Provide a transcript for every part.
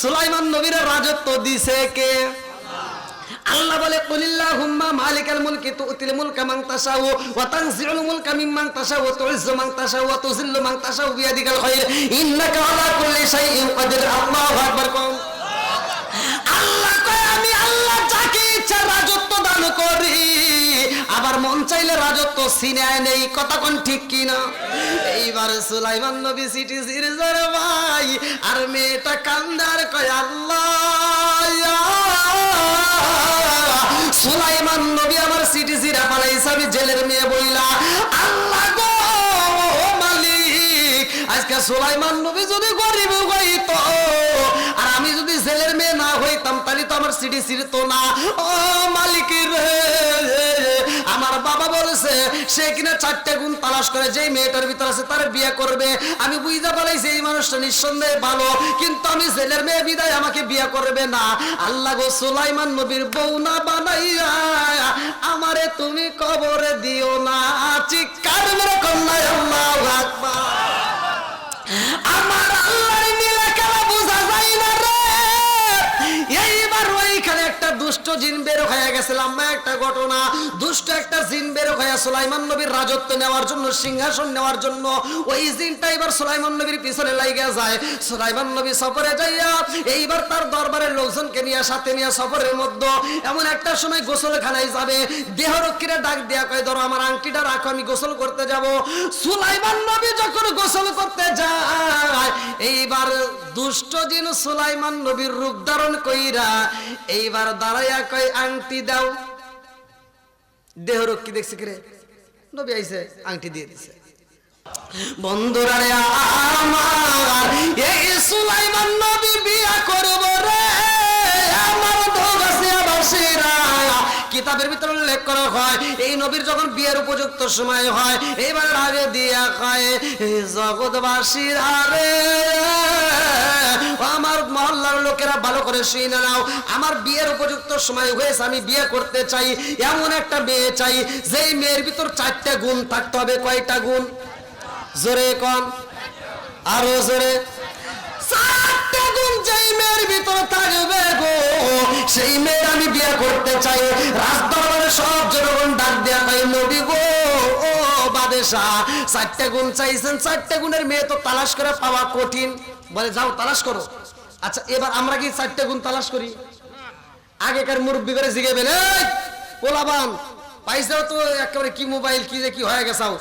সুলাইমান নবীর রাজত্ব দিছে কে? আল্লাহ বলে কুলিল্লাহ হুম্মা মালিকাল মুলকি তুতিল মুলকা মান তাশাউ ওয়া তানজিউল মুলকা মিম্মান তাশাউ ওয়া তুইজ্জু মান তাশাউ ওয়া তুযিল্লু মান তাশাউ বিয়াদিকাল খায়র ইন্নাকা আলা কুল্লি শাইইন কাদির। আল্লাহু আকবার কোন আল্লাহ ইচ্ছা রাজত্ব দান করি। আবার মন চাইলে রাজত্ব সিনায় নেই, কথা কোন ঠিক কিনা? এইবার সুলাইমান নবী সিটি সিরিজের ভাই, আর মেয়েটা কান্দার কয়, আল্লাহ সুলাইমান নবী আমার সিটি সিরা পালাইছে আমি জেলের মেয়ে বইলা। আল্লাহ গো মালিক, আজকে সুলাইমান নবী যদি গরিব হইতো, আর হইতাম, তাহলে তো আমার সিটি সিরিত না। ও মালিক আমার বাবা বলেছে, সে কিনা চারটে গুণ তালাশ করে, যেই মেয়েটার ভিতর আছে তার বিয়ে করবে। আমি বুঝতে পারাইছি এই মানুষটা নিঃসন্দেহে ভালো, কিন্তু আমি ছেলের মেয়ে বিদায় আমাকে বিয়ে করবে না। আল্লাহ গো, সুলাইমান নবীর বউ না বানাইয়া, আমারে তুমি কবরে দিও না। চিৎকার মেরে আল্লাহ আমার আল্লাহর ওইখানে একটা দুষ্ট জিন বের হয়ে গেছে লম্বা একটা ঘটনা। দুষ্ট একটা জিন বের হয়ে সুলাইমান নবীর রাজত্ব নেওয়ার জন্য, সিংহাসন নেওয়ার জন্য, ওই জিনটা এবার সুলাইমান নবীর পিছনে লাইগা যায়। সুলাইমান নবী সফরে যাইয়া এইবার তার দরবারের লোকজনকে নিয়ে, সাথে নিয়ে সফরের মধ্যে এমন একটা সময় গোসলখানায় যাবে। দেহরক্ষীরা ডাক দেয়া কয়, ধরো আমার আংটিটা রাখো, আমি গোসল করতে যাব। সুলাইমান নবী যখন গোসল করতে যায়, এইবার দুষ্ট দিন সুলাইমান নবীর রূপ ধারণ কইরা এইবার দাঁড়াইয়া কয়, আংটি দাও। দেহরক্ষী দেখছি কিরে? নবী আইছে, আংটি দিয়ে দিছে। বন্ধুরা রে আমার এই সুলাইমান নবী বিয়া করব রে। কিতাবের ভিতরে উল্লেখ করা হয়, এই নবীর যখন বিয়ের উপযুক্ত সময় হয় এবার আগে দিয়া হয় জগৎবাসীর আরে আমার মহল্লার লোকেরা ভালো করে শুনে নাও, আমার বিয়ের উপযুক্ত সময় হয়েছে, আমি বিয়ে করতে চাই, এমন একটা মেয়ে চাই, যেই মেয়ের ভিতর চারটা গুণ থাকতে হবে, কয়টা গুণ? জোরে কন, আরও জোরে। চারটে গুণ যেই মেয়ের ভিতরে থাকবে গো, সেই মেয়ের আমি বিয়ে করতে চাই। রাজদরবারে সব জনগণ ডাক দেয়া পাই নবী গো, ও বাদেশা, চারটে গুণ চাইছেন, চারটে গুণের মেয়ে তো তালাশ করে পাওয়া কঠিন। বলে, যাও, তালাশ করো। আচ্ছা এবার আমরা কি চারটে গুণ তালাশ করি? আগেকার মুরব্বী করে জিগেবেন এই, পোলাবান পাইসাও তো একেবারে কি মোবাইল, কি যে কি হয়ে গেছাও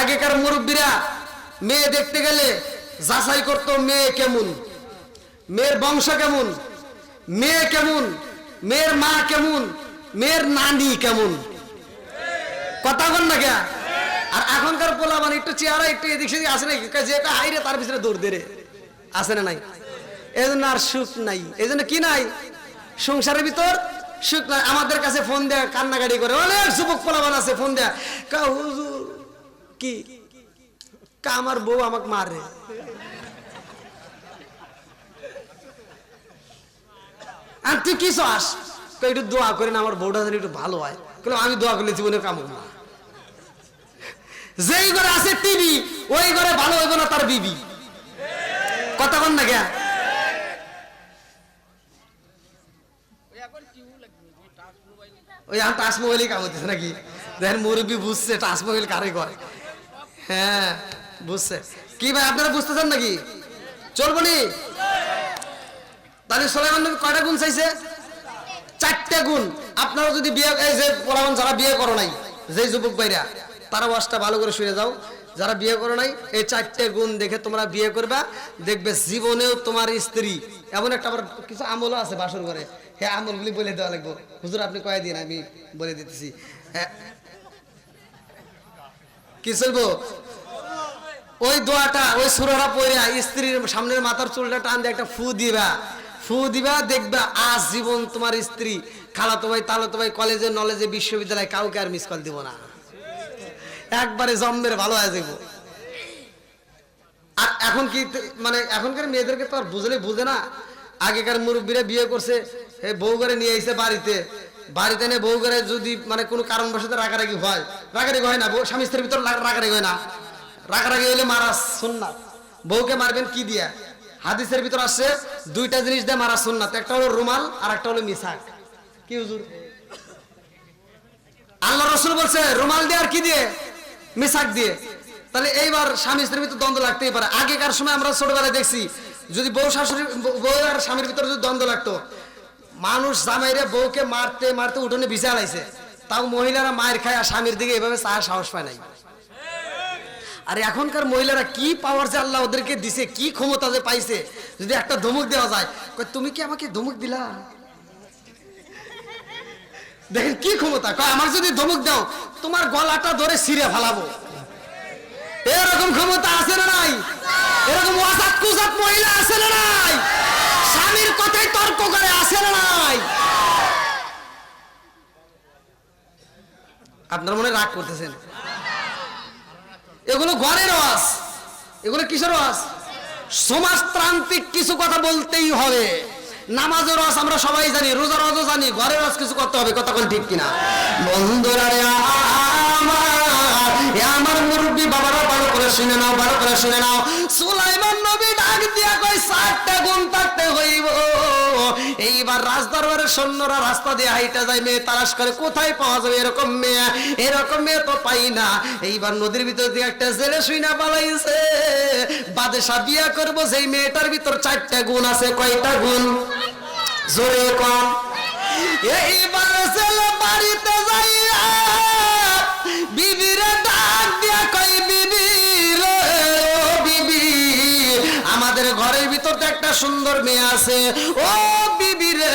আগেকার মুরব্বীরা মেয়ে দেখতে গেলে যাচাই করতো মেয়ে কেমন। মেয়ের বংশ কেমন? মেয়ে কেমন? মেয়ের মা কেমন? মেয়ের নানি কেমন? কথা বল না কে আর এখনকার পোলা মানে একটু চেহারা একটু এদিক সেদিক আসে নাকি? যেটা হাইরে তার পিছনে দৌড় দে রে। আসে না নাই? এই জন্য আর সুখ নাই। এই জন্য কি নাই? সংসারের ভিতর সুখ নাই। আমাদের কাছে ফোন দেয়, কান্নাকাটি করে। অনেক যুবক পোলাবান আছে, ফোন দেয়। কা হুজুর, কি? কা, আমার বউ আমাকে মারে। আর তুই চাস কই একটু দোয়া করেন, আমার বউটা যেন একটু ভালো হয়। কিন্তু আমি দোয়া করলে জীবনে কাম না। যেই ঘরে আছে টিভি, ওই ঘরে ভালো হইব না তার বিবি। কথা কন না কে? ওই টাচ মোবাইলই নাকি? দেখেন মুরব্বী বুঝছে টাচ মোবাইল কারে কয়? হ্যাঁ বুঝছে। কি ভাই, আপনারা বুঝতেছেন নাকি? চলবো নি? তাহলে সোলাইমান নবী কয়টা গুণ চাইছে? চারটে গুণ। আপনারা যদি বিয়ে, এই যে পোলামান যারা বিয়ে করো নাই যে যুবক ভাইরা, তারা ওয়াজটা ভালো করে শুয়ে যাও। যারা বিয়ে করো নাই, এই চারটে গুণ দেখে তোমরা বিয়ে করবা। দেখবে জীবনেও তোমার স্ত্রী, এমন একটা আবার কিছু আমলও আছে বাসর ঘরে। হ্যাঁ আমলগুলি বলে দেওয়া লাগবে। হুজুর, আপনি কয়ে দিন, আমি বলে দিতেছি। কি চলবো? ওই দোয়াটা, ওই সুরাটা পড়ে স্ত্রীর সামনের মাথার চুলটা টান দিয়ে একটা ফু দিবা। ফু দিবা, দেখবা আজ জীবন তোমার স্ত্রী খালাতো ভাই, তালাতো ভাই কলেজে, নলেজে, বিশ্ববিদ্যালয়ে কাউকে আর মিস কল দিব না। একবারে জম্মের ভালো হয়ে যাব আর এখন কি মানে এখনকার মেয়েদেরকে তো আর বুঝলে বুঝে না। আগেকার মুরব্বীরা বিয়ে করছে, এ বউ করে নিয়ে এসে বাড়িতে। বাড়িতে এনে বউ করে যদি মানে কোনো কারণবশত রাগারাগি হয় রাগারাগি হয় না, বউ স্বামী স্ত্রীর ভিতর রাগারাগি হয় না। রাগারাগি হলে মারা শুননা বউকে মারবেন কি দিয়া? হাদিসের ভিতর আসছে দুইটা জিনিস দিয়ে মারা সুন্নাত। একটা হলো রুমাল, আর একটা হলো মিসাক কি হুজুর? আল্লাহ রসুল বলছে, রুমাল দিয়ে আর কি দিয়ে? মিসাক দিয়ে। তাহলে এইবার স্বামী স্ত্রীর ভিতর দ্বন্দ্ব লাগতেই পারে। আগেকার সময় আমরা ছোটবেলায় দেখছি, যদি বউ শাশুড়ি, বউ আর স্বামীর ভিতরে যদি দ্বন্দ্ব লাগতো, মানুষ জামাইরে বউকে মারতে মারতে উঠোনে বিছা লাইছে তাও মহিলারা মায়ের খায় আর স্বামীর দিকে এভাবে চার সাহস পায় নাই। আর এখনকার মহিলারা কি পাওয়ার যে আল্লাহ ওদেরকে দিছে, কি ক্ষমতা যে পাইছে, যদি একটা ধমক দেওয়া যায় তুমি কি আমাকে ধমক দিলা? দেখেন কি ক্ষমতা, কয়, আমার যদি ধমক দাও, তোমার গলাটা ধরে সিরে ফালাবো। এরকম ক্ষমতা আছে না নাই? এরকম ওয়াসাত কুজাত মহিলা আছে না নাই? স্বামীর কথাই তর্ক করে, আছে না নাই? আপনার মনে রাগ করতেছেন? এগুলো ঘরের ওয়াজ। এগুলো কিসের ওয়াজ? সমাজতান্ত্রিক কিছু কথা বলতেই হবে। নামাজের রস আমরা সবাই জানি, রোজার রসও জানি ঘরের রস কিছু করতে হবে, কথা কোন ঠিক কিনা? বন্ধুরা রে, আমার মুরব্বী বাবারা ভালো করে শুনে নাও, ভালো করে শুনে নাও। ডাক দিয়া কই সাতটা গুণ থাকতে হইব। এইবার রাজদরবারের সৈন্যরা রাস্তা দিয়ে হাইটা যায়, মেয়ে তালাশ করে, কোথায় পাওয়া যাবে এরকম মেয়ে? এরকম মেয়ে তো পাই না। এইবার নদীর ভিতর দিয়ে একটা জেলে শুই না পালাইছে। বাদেশা বিয়া করব, যেই মেয়েটার ভিতর চারটা গুণ আছে, কয়টা গুণ? জোরে কম এইবার ছেলে বাড়িতে যাইয়া বিবিরে ডাক দিয়া কই বিবি ঘরের ভিতর তো একটা সুন্দর মেয়ে আছে। ও বিবি রে,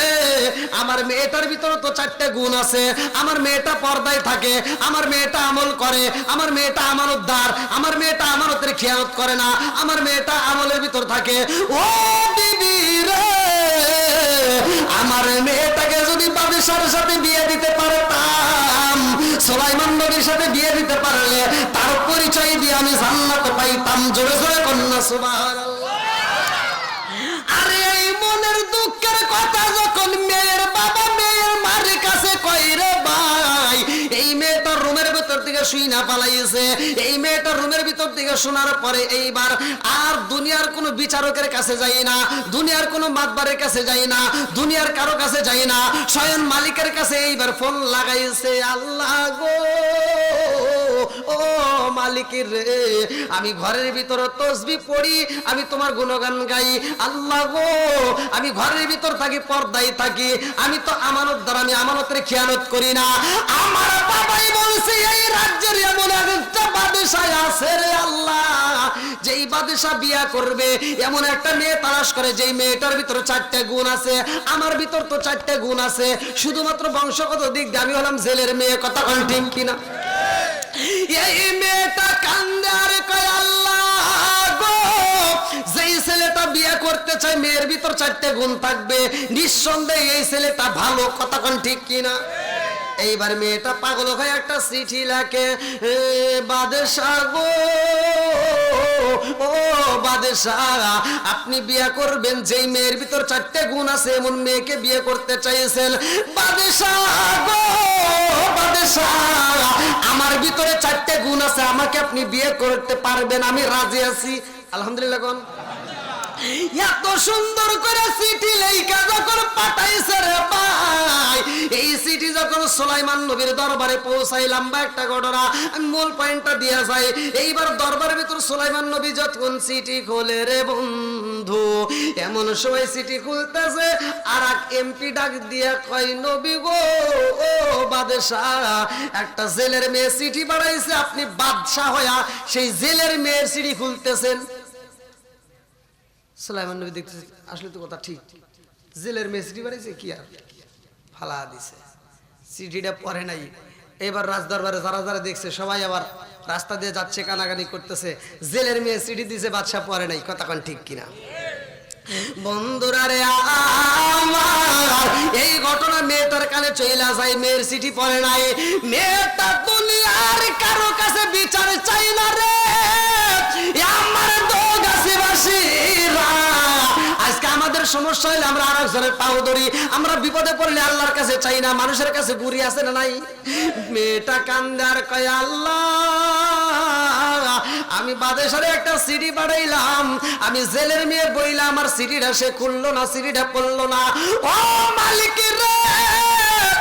আমার মেয়েটার ভিতরে তো চারটে গুণ আছে। আমার মেয়েটা পর্দায় থাকে, আমার মেয়েটা আমল করে, আমার মেয়েটা আমানতদার আমার মেয়েটা আমানতের খেয়ালত করে না, আমার মেয়েটা আমলের ভিতর থাকে। ও বিবি রে, আমার মেয়েটাকে যদি বাদশার সাথে বিয়ে দিতে পারতাম, সোলাইমান নবীর সাথে বিয়ে দিতে পারলে তার পরিচয় দিয়ে আমি জান্নাত পাইতাম। জোরে জোরে কন্যা, সুবহানাল্লাহ। দুঃখের কথা যখন মেয়ের বাবা মেয়ের মার কাছে কই রে ভাই, এই মেয়েটার রুমের ভিতর থেকে শুই না পালাইছে। এই মেয়েটার রুমের ভিতর থেকে শোনার পরে এইবার আর দুনিয়ার কোনো বিচারকের কাছে যাই না, দুনিয়ার কোনো মাতবারের কাছে যাই না, দুনিয়ার কারও কাছে যাই না, স্বয়ং মালিকের কাছে এইবার ফোন লাগাইছে, আল্লাহ গো। ও মালিকের রে, আমি ঘরের ভিতরে তসবি পড়ি, আমি তোমার গুণগান গাই। আল্লাহ গো, আমি ঘরের ভিতর থাকি, পর্দায় থাকি, আমি তো আমানত দ্বারা, আমি আমানতের খেয়ানত করি না। আমার বাবাই বলছে, এই রাজ্যের এমন একটা বাদেশায় আছে রে আল্লাহ, যেই বাদেশা বিয়া করবে, এমন একটা মেয়ে তালাশ করে, যেই মেয়েটার ভিতরে চারটে গুণ আছে, আমার ভিতর তো চারটে গুণ আছে, শুধুমাত্র বংশগত দিক দিয়ে আমি হলাম জেলের মেয়ে, কথা ঠিক কিনা? এই মেয়েটা কান্দার কয় আল্লাহ গো। যেই ছেলেটা বিয়ে করতে চায়, মেয়ের ভিতর চারটে গুণ থাকবে। নিঃসন্দেহে এই ছেলেটা ভালো, কথা কোন ঠিক কিনা? এইবার মেয়েটা পাগল হয়ে একটা চিঠি লেখে আপনি বিয়ে করবেন, যেই মেয়ের ভিতর চারটে গুণ আছে, এমন মেয়েকে বিয়ে করতে চাইছেন। আমার ভিতরে চারটে গুণ আছে, আমাকে আপনি বিয়ে করতে পারবেন, আমি রাজি আছি। আলহামদুলিল্লাহ এত সুন্দর করে চিঠি লেখা যখন পাঠাইছে রে ভাই, এই চিঠি যখন সুলাইমান নবীর দরবারে পৌঁছাইলাম বা একটা ঘটনা, আমি মূল পয়েন্টটা দিয়ে যাই। এইবার দরবারের ভিতর সুলাইমান নবী যখন চিঠি খোলে রে বন্ধু, এমন সময় চিঠি খুলতেছে আর এক এমপি ডাক দিয়ে কয়, নবী গো, ও বাদশাহ, একটা জেলের মেয়ে চিঠি বাড়াইছে আপনি বাদশাহ হয়া সেই জেলের মেয়ের চিঠি খুলতেছেন। সুলাইমান নবী দেখতেছে, আসলে তো কথা ঠিক। জেলের বাড়িয়েছে কি আর? ফালা দিছে। চিঠিটা পরে নাই। এবার রাজদরবারে যারা যারা দেখছে, সবাই আবার রাস্তা দিয়ে যাচ্ছে করতেছে। জেলের মেয়ে চিঠি দিছে, বাদশাহ পরে নাই। কথা কোন ঠিক কিনা? বন্ধুরা রে, আমার এই ঘটনা মেয়েটার কানে চইলা যায়, মেয়ের চিঠি পড়ে নাই। মেয়েটা দুনিয়ার কারও কাছে বিচার চাই না রে। আমার সমস্যা হইলে আমরা আর একজনের পাও ধরি। আমরা বিপদে পড়লে আল্লাহর কাছে চাই না, মানুষের কাছে আছে না নাই? মেয়েটা কান্দার কয়, আল্লাহ, আমি বাদেশারে একটা সিডি বাড়াইলাম আমি জেলের মেয়ে বইলাম আমার সিডিটা সে খুললো না, সিডিটা পড়ল না। ও মালিকের রে!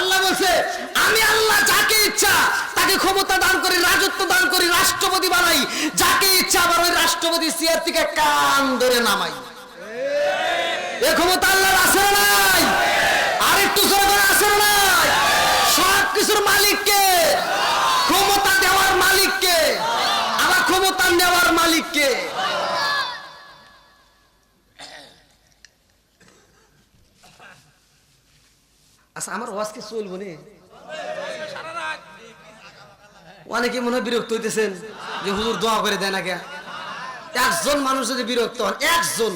আল্লাহ বলছে, আমি আল্লাহ যাকে ইচ্ছা, তাকে ক্ষমতা দান করি, রাজত্ব দান করি, রাষ্ট্রপতি বানাই। যাকে ইচ্ছা আবার ওই রাষ্ট্রপতি চেয়ার থেকে কান ধরে নামাই। এ ক্ষমতা আল্লাহর আছে নাই? আর একটু আছে নাই? সব কিছুর মালিককে ক্ষমতা দেওয়ার মালিককে আবার ক্ষমতা নেওয়ার মালিককে আচ্ছা আমার ওয়াজ কি চলবো নে অনেকে মনে হয় বিরক্ত হইতেছেন যে হুজুর দোয়া করে দেয় না কে একজন মানুষ যদি বিরক্ত হন, একজন।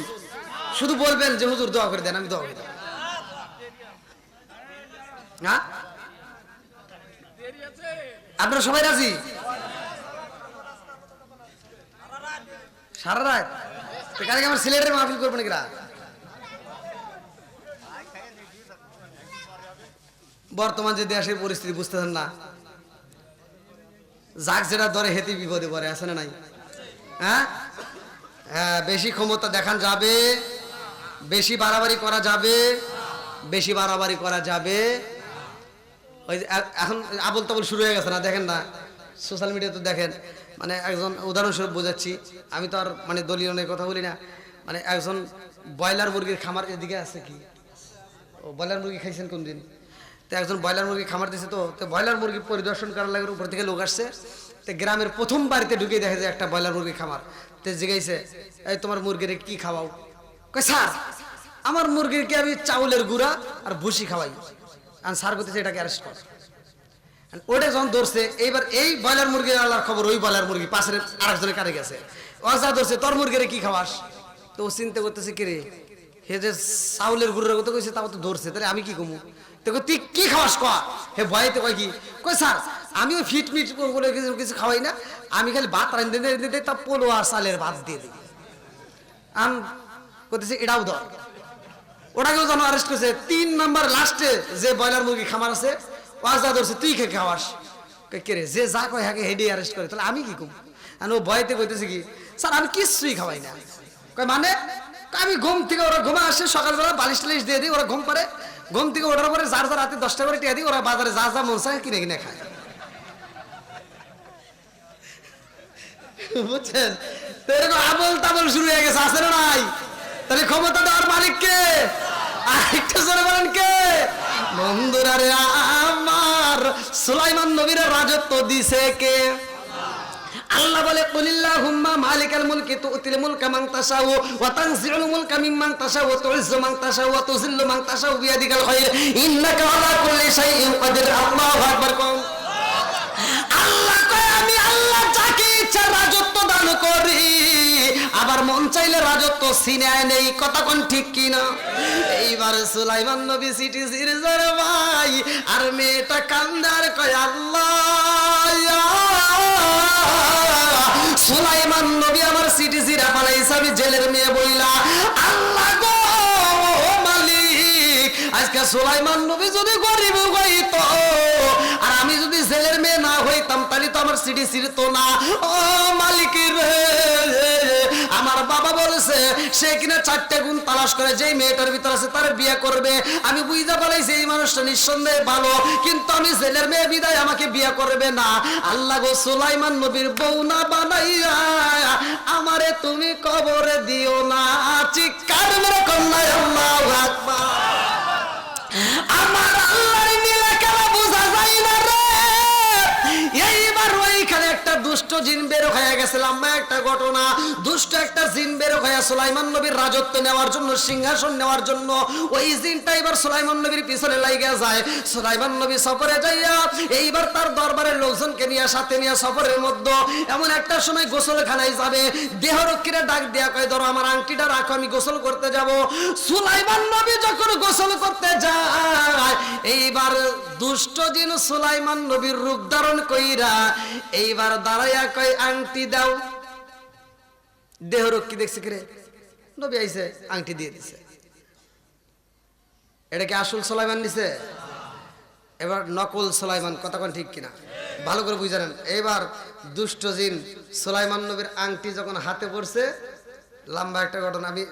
শুধু বলবেন যে হুজুর দোয়া করে দেন, আমি দোয়া করে। দেব হ্যাঁ? আপনারা সবাই রাজি? সারা রাত? আমার সিলেটের মাহফিল করব নাকি রাত? বর্তমান যে দেশের পরিস্থিতি বুঝতেছেন না। যাক, যেটা ধরে হেতি বিপদে পড়ে, আছে না নাই? হ্যাঁ? হ্যাঁ বেশি ক্ষমতা দেখান যাবে, বেশি বাড়াবাড়ি করা যাবে, বেশি বাড়াবাড়ি করা যাবে। ওই এখন আবল তাবল শুরু হয়ে গেছে না, দেখেন না? সোশ্যাল মিডিয়াতে দেখেন মানে একজন উদাহরণস্বরূপ বোঝাচ্ছি, আমি তো আর মানে দলীয় নিয়ে, কথা বলি না। মানে একজন ব্রয়লার মুরগির খামার এদিকে আছে কি? ও, ব্রয়লার মুরগি খাইছেন কোন দিন তো একজন ব্রয়লার মুরগি খামার দিছে তো তো ব্রয়লার মুরগি পরিদর্শন করার লাগে উপর থেকে লোক আসছে। তো গ্রামের প্রথম বাড়িতে ঢুকে দেখা যায় একটা ব্রয়লার মুরগি খামার। তো জিগাইছে, এই তোমার মুরগির কি খাওয়াও? স্যার, আমার মুরগিরকে আমি চাউলের গুঁড়া আর ভুসি খাওয়াই? আর স্যার করতেছে এটাকে অ্যারেস্ট কর। ওটা যখন ধরছে, এইবার এই ব্রয়লার মুরগি আল্লাহর খবর ওই ব্রয়লার মুরগি পাশের আরেকজনের কারে গেছে। ও যা ধরছে, তোর মুরগিরে কি খাওয়াস? তো ও চিন্তা করতেছে কে রে হে যে চাউলের গুঁড়োর কথা কইছে, তাও তো ধরছে, তাহলে আমি কি কমু? তুই কি খাওয়াস কয়া? হে ভয়তে কয় কি, কই স্যার আমি ওই ফিট মিট করে কিছু কিছু খাওয়াই না, আমি খালি ভাত রান্ধতে দিতে দিতে তা পোলো আর চালের ভাত দিয়ে দিই। আম করতেছে এটাও ধর। ওটাকেও যেন অ্যারেস্ট করছে। তিন নাম্বার লাস্টে যে ব্রয়লার মুরগি খামার আছে, ওয়াজা ধরছে, তুই খেয়ে খাওয়াস? কে রে, যে যা কয় হ্যাঁ হেডে অ্যারেস্ট করে, তাহলে আমি কি কম? আর ও ভয়তে কইতেছে কি, স্যার, আমি কিচ্ছুই খাওয়াই না। কয় মানে? আমি ঘুম থেকে ওরা ঘুমে আসে, সকালবেলা বালিশ টালিশ দিয়ে দিই, ওরা ঘুম পারে ঘুম থেকে ওঠার পরে যার যার রাতে দশটা করে টিয়া দিই, ওরা বাজারে যা যা মন চায় কিনে কিনে খায়। বুঝছেন? এরকম আবল তাবল শুরু হয়ে গেছে নাই? তাহলে ক্ষমতা দেওয়ার মালিক কে? আরেকটা জোরে বলেন কে? বন্ধুরা রে, আমার সুলাইমান নবীর রাজত্ব দিছে কে? আল্লাহ বলে কুলিল্লাহ হুম্মা মালিকাল মুলকি তুতিল মুলকা মান তাশাউ ওয়া তানজিউল মুলকা মিম্মান তাশাউ ওয়া তুইজ্জু মান তাশাউ ওয়া তুযিল্লু মান তাশাউ বিয়াদিকাল ইন্নাকা আলা কুল্লি শাইইন কাদির। আল্লাহু আকবার আল্লাহ কয়, আমি আল্লাহ যাকে ইচ্ছা রাজত্ব দান করি। আবার মন চাইলে রাজত্ব সিনায় নেই, কথা কোন ঠিক কিনা এইবার সুলাইমান নবী সিটি সিরিজের ভাই আর মেয়েটা কান্দার কয় আল্লাহ সুলাইমান নবী আমার সিটি জিরা পালাইছে আমি জেলের মেয়ে বইলা আল্লাহ গো! আজকে সুলাইমান নবী যদি গরিব হইতো, আর আমি যদি জেলের মেয়ে না হইতাম, তাহলে তো আমার সিটি সিরিত না। ও মালিক আমার বাবা বলেছে, সে কিনা চারটে গুণ তালাশ করে, যেই মেয়েটার ভিতর আছে তার বিয়ে করবে। আমি বুঝতে পারাইছি এই মানুষটা নিঃসন্দেহে ভালো, কিন্তু আমি জেলের মেয়ে বিদায় আমাকে বিয়ে করবে না। আল্লাহ গো নবীর বউ না বানাইয়া আমারে তুমি কবরে দিও না। জিন বের হয়ে গেছে লম্বা একটা ঘটনা। দুষ্ট একটা জিন বের হয়ে সুলাইমান নবীর রাজত্ব নেওয়ার জন্য, সিংহাসন নেওয়ার জন্য, ওই জিনটা এবার সুলাইমান নবীর পিছনে লাইগা যায়। সুলাইমান নবী সফরে যাইয়া এইবার তার দরবারের লোকজনকে নিয়ে, সাথে নিয়ে সফরের মধ্যে এমন একটা সময় গোসলখানায় যাবে। দেহরক্ষীরা ডাক দেয়া কয়, ধরো আমার আংটিটা রাখো, আমি গোসল করতে যাব। সুলাইমান নবী যখন গোসল করতে যায়, এইবার দুষ্ট জিন সুলাইমান নবীর রূপ ধারণ কইরা এইবার দাঁড়াইয়া কই আংটি দাও। দেহ দেহরক্ষী দেখছে কিরে? নবী আইছে, আংটি দিয়ে দিছে। এটা কি আসল সুলাইমান নিছে? এবার নকল সুলাইমান, কথা কোন ঠিক কিনা? ভালো করে বুঝে নেন। এবার দুষ্ট জিন সুলাইমান নবীর আংটি যখন হাতে পড়ছে, লম্বা একটা ঘটনা, আমি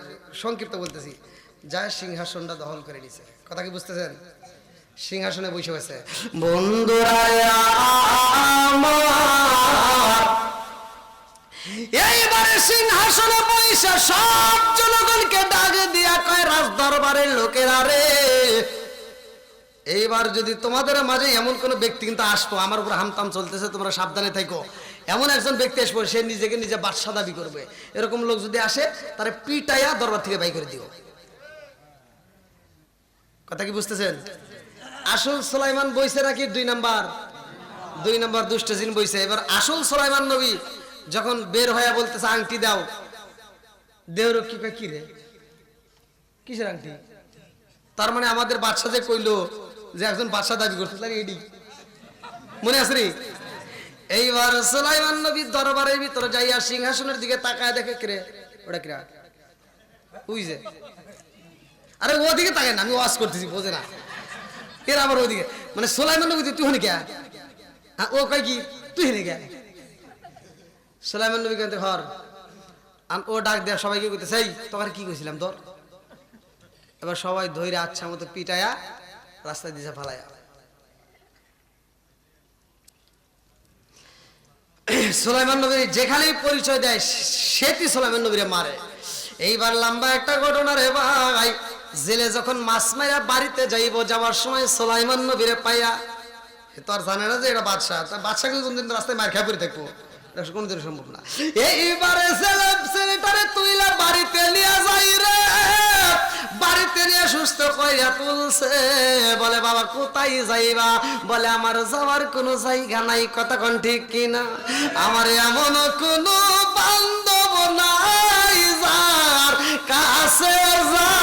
সংক্ষিপ্ত বলতেছি। যায় সিংহাসনটা দখল করে নিছে। কথা কি বুঝতেছেন? সিংহাসনে বসে গেছে এইবারে সিংহাসনে বসে সব জনগণকে ডাক দিয়া কয় রাজ দরবারের লোকেরা রে, এইবার যদি তোমাদের মাঝে এমন কোন ব্যক্তি কিন্তু আসব, আমার উপর হামতাম চলতেছে, তোমরা সাবধানে থাকো এমন একজন ব্যক্তি আসব, সে নিজেকে নিজে বাদশা দাবি করবে। এরকম লোক যদি আসে, তারে পিটাইয়া দরবার থেকে বাই করে দিও। কথা কি বুঝতেছেন? আসল সুলাইমান বইছে নাকি দুই নাম্বার? দুই নাম্বার দুষ্ট জিন বইছে। এবার আসল সুলাইমান নবী যখন বের হয়ে বলতেছে, আংটি দাও। দেহর কি কয়, কি রে? কিসের আংটি? তার মানে আমাদের বাদশা যে কইলো যে একজন বাদশা দাবি করতে তাহলে এডি। মনে আছে রে? এইবার সুলাইমান নবীর দরবারের ভিতরে যাইয়া সিংহাসনের দিকে তাকায় দেখে কিরে ওটা কিরা বুঝছে আরে ওদিকে তাকায় না, আমি ওয়াজ করতেছি, বোঝে না। এর আবার ওদিকে মানে সোলাইমান নবী তুই হনে হ্যাঁ ও কয় কি? তুই হেনে সোলাইমান নবী ঘর ও ডাক দেয়া সবাইকে এই তোকে কি কইছিলাম তোর এবার সবাই ধৈর্য আচ্ছা মতো পিটায়া রাস্তায় দিছে ফালায়া সোলাইমান নবী যেখানেই পরিচয় দেয় সেটি সোলাইমান নবীরে মারে। এইবার লম্বা একটা ঘটনা রে ভাই। জেলে যখন মাছ মাইরা বাড়িতে যাইব, যাওয়ার সময় সোলাইমান নবীরে পাইয়া তো আর জানে না যে এটা বাদশাহ? তা বাদশাকে কোনদিন রাস্তায় মার খেয়ে পড়ে থাকব। কোনদিন সম্ভব না। এইবারে ছেলে ছেলেটারে তুইলা বাড়িতে নিয়ে যাই রে। বাড়িতে নিয়ে সুস্থ কইরা তুলছে। বলে, বাবা, কোথায় যাইবা? বলে, আমার যাওয়ার কোনো জায়গা নাই। কথা কোন ঠিক কিনা? আমার এমন কোনো বান্ধব নাই যার কাছে যায়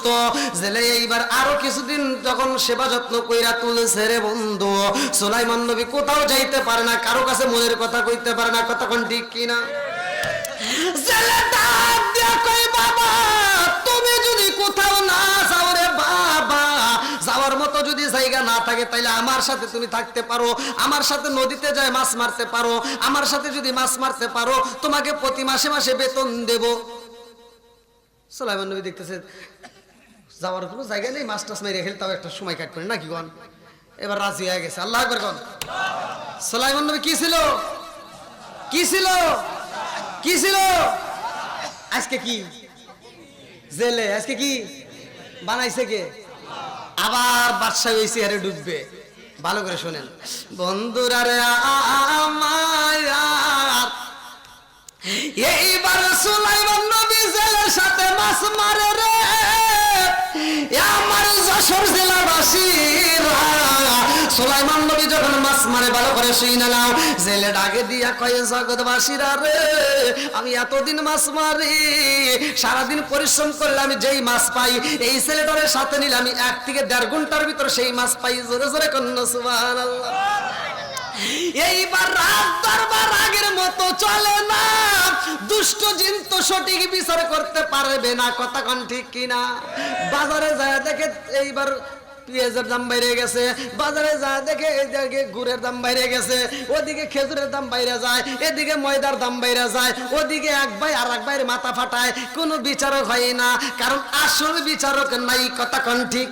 অসুস্থ। জেলে এইবার আরও কিছুদিন যখন সেবা যত্ন কইরা তুলছে রে বন্ধু। সুলাইমান নবী কোথাও যাইতে পারে না, কারও কাছে মনের কথা কইতে পারে না ঠিক কিনা? তুমি যদি কোথাও না যাও রে বাবা, যাওয়ার মতো যদি জায়গা না থাকে আমার সাথে তুমি থাকতে পারো। আমার সাথে নদীতে যায় মাছ মারতে পারো। আমার সাথে যদি মাছ মারতে পারো, তোমাকে প্রতি মাসে মাসে বেতন দেব। সোলাইমান নবী দেখতেছে যাওয়ার কোনো জায়গা নেই, মাছ টাছ মেরে খেলে তাও একটা সময় কাট করে, নাকি গন এবার রাজি হয়ে গেছে। আল্লাহ একবার গন সোলাইমান নবী কি ছিল? কি ছিল? কি ছিল? আজকে কি? জেলে, আজকে কি? বানাইছে কে? আবার বাদশাহ হয়েছে হারে ডুববে। ভালো করে শোনেন। বন্ধুরা রে আমার এইবার সুলাইমান নবী জেলের সাথে মাছ মারে রে। আমার যশোর জেলাবাসীরা সুলাইমান নবী যখন মাছ মারে, ভালো করে শুই নাও। জেলে ডাকে দিয়া কয়ে, জগৎবাসীরা রে, আমি এতদিন মাছ মারি। সারাদিন পরিশ্রম করলে আমি যেই মাছ পাই, এই ছেলেটারের সাথে নিলে আমি এক থেকে দেড় ঘণ্টার ভিতর সেই মাছ পাই। জোরে জোরে কন্যা, সুবহানাল্লাহ। এইবার দরবার আগের মতো চলে না। দুষ্ট জিন তো সঠিক বিচার করতে পারবে না, কথা কোন ঠিক কিনা? বাজারে যায় দেখে এইবার পেঁয়াজের দাম বাইরে গেছে। বাজারে যা দেখে এদিকে গুড়ের দাম বাইরে গেছে। ওদিকে খেজুরের দাম বাইরে যায়, এদিকে ময়দার দাম বাইরে যায়, ওদিকে এক ভাই আর এক ভাইয়ের মাথা ফাটায়। কোনো বিচারক হয় না, কারণ আসল বিচারক নাই, কথা কন ঠিক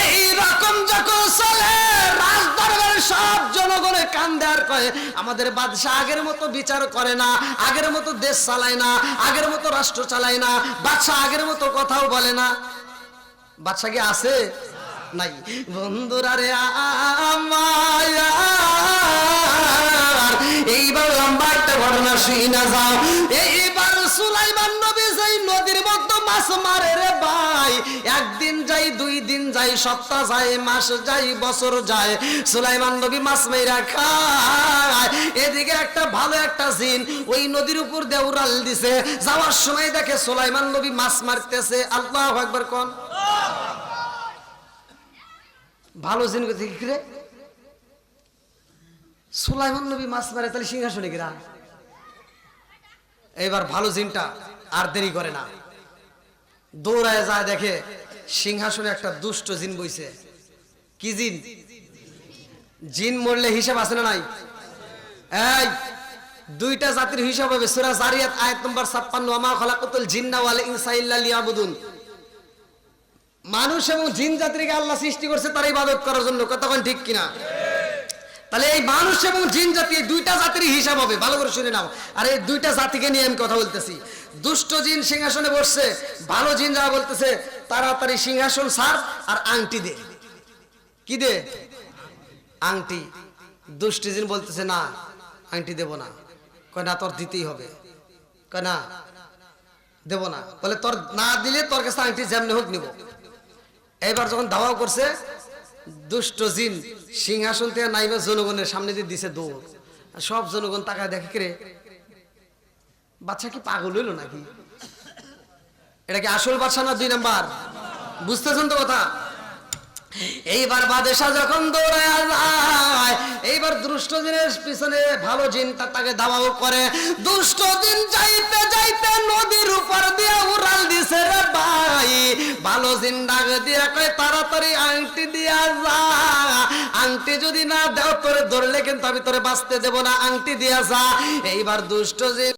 এই রকম যখন চলে রাজদরবার কয়, আমাদের বাদশাহ আগের মতো বিচার করে না, আগের মতো দেশ চালায় না, আগের মতো রাষ্ট্র চালায় না, বাদশাহ আগের মতো কথাও বলে না। বাদশাহ কি আছে? নাই। বন্ধুরা রে আমার এইবার লম্বা একটা ঘটনা শুই না যাও। এইবার সুলাইমান নবী যেই নদীর মাছ মারে রে ভাই, একদিন যাই, দুই দিন যাই, সপ্তাহ যায়, মাস যাই বছর যায়। সুলাইমান নবী মাছ খায়। এদিকে একটা ভালো একটা ওই নদীর উপর দেউরাল দিছে। যাওয়ার সময় দেখে সুলাইমান নবী মাছ মারতেছে। আল্লাহ একবার কোন? ভালো জিন সুলাইমান নবী মাছ মারে, তাহলে সিংহাসনে গিরা। এবার ভালো জিনটা আর দেরি করে না। দৌড়ায় যায় দেখে সিংহাসনে একটা দুষ্ট জিন বইছে। কি জিন? জিন মরলে হিসাব আছে না নাই? এই, দুইটা জাতির হিসাব হবে। সূরা জারিয়াত, আয়াত নম্বর 56 আমা খালাকাতুল জিন্না ওয়াল ইনসা ইল্লা লিয়াবুদুন। মানুষ এবং জিন জাতিকে আল্লাহ সৃষ্টি করছে তার ইবাদত করার জন্য। কতক্ষণ ঠিক কিনা? তাহলে এই মানুষ এবং জিন জাতি দুইটা জাতির হিসাব হবে, ভালো করে শুনে নাও। আর এই দুইটা জাতিকে নিয়ে আমি কথা বলতেছি। দুষ্ট জিন সিংহাসনে বসছে, ভালো জিন যারা বলতেছে, তাড়াতাড়ি সিংহাসন সার আর আংটি দে। কি দে? আংটি। দুষ্ট জিন বলতেছে, না, আংটি দেব না। কয়, না, তোর দিতেই হবে। কয়, না, দেব না। বলে, তোর না দিলে তোর কাছে আংটি যেমনি হোক নিব। এবার যখন দাওয়া করছে দুষ্ট জিন, সিংহাসন থেকে নাইবা জনগণের সামনে দিয়ে দিছে দৌড়। সব জনগণ তাকায় দেখে রে? বাচ্চা কি পাগল হইল নাকি? এটা কি আসল বাচ্চা না দুই নাম্বার? বুঝতেছেন তো কথা? এইবার বাদেশা যখন দৌড়ায় যায়, এইবার দুষ্ট দিনের পিছনে ভালো জিন তাকে দাবাও করে। দুষ্ট দিন যাইতে যাইতে নদীর উপর দিয়ে উড়াল দিছে রে ভাই। ভালো জিন ডাক দিয়ে কয়, তাড়াতাড়ি আংটি দিয়া যা। আংটি যদি না দেও, তোরে ধরলে কিন্তু আমি তোরে বাঁচতে দেব না। আংটি দিয়া যা। এইবার দুষ্ট জিন